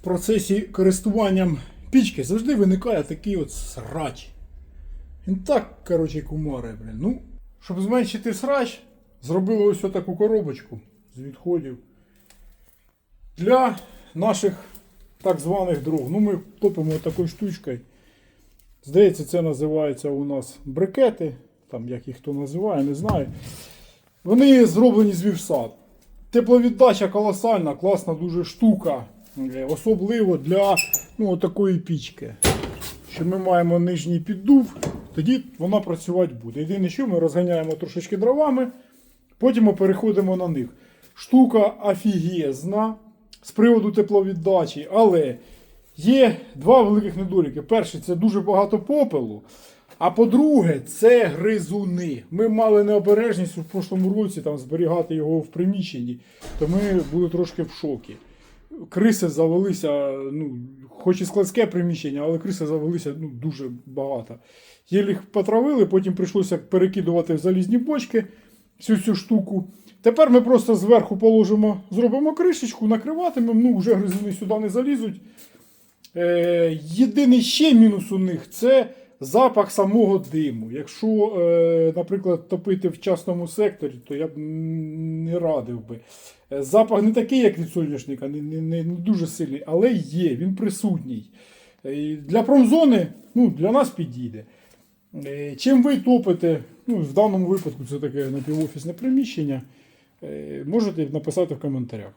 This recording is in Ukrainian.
процесі користуванням пічки завжди виникає такий от срач. Він так, коротше, кумаре, блін. Ну, щоб зменшити срач, зробили ось таку коробочку з відходів для наших так званих дров. Ну, ми топимо такою штучкою. Здається, це називається у нас брикети, там як їх хто називає, не знаю. Вони зроблені з вівсад. Тепловіддача колосальна, класна дуже штука. Е, Особливо для ну, такої пічки. Що ми маємо нижній піддув, тоді вона працювати буде. Єдине, що ми розганяємо трошечки дровами, потім ми переходимо на них. Штука офігезна з приводу тепловіддачі, але є два великих недоліки. Перший це дуже багато попелу. А по-друге, це гризуни. Ми мали необережність у прошлому році там зберігати його в приміщенні, то ми були трошки в шокі. Криси завелися, ну, хоч і складське приміщення, але криси завелися ну, дуже багато. Єлі їх потравили, потім прийшлося перекидувати в залізні бочки всю цю штуку. Тепер ми просто зверху положимо, зробимо кришечку, накриватимемо, ну вже гризуни сюди не залізуть. Е, єдиний ще мінус у них це запах самого диму. Якщо, е, наприклад, топити в частному секторі, то я б не радив би. Е, Запах не такий, як від соняшника, не, не, не, дуже сильний, але є, він присутній. Е, Для промзони ну, для нас підійде. Чим ви топите, ну, в даному випадку це таке напівофісне приміщення, можете написати в коментарях.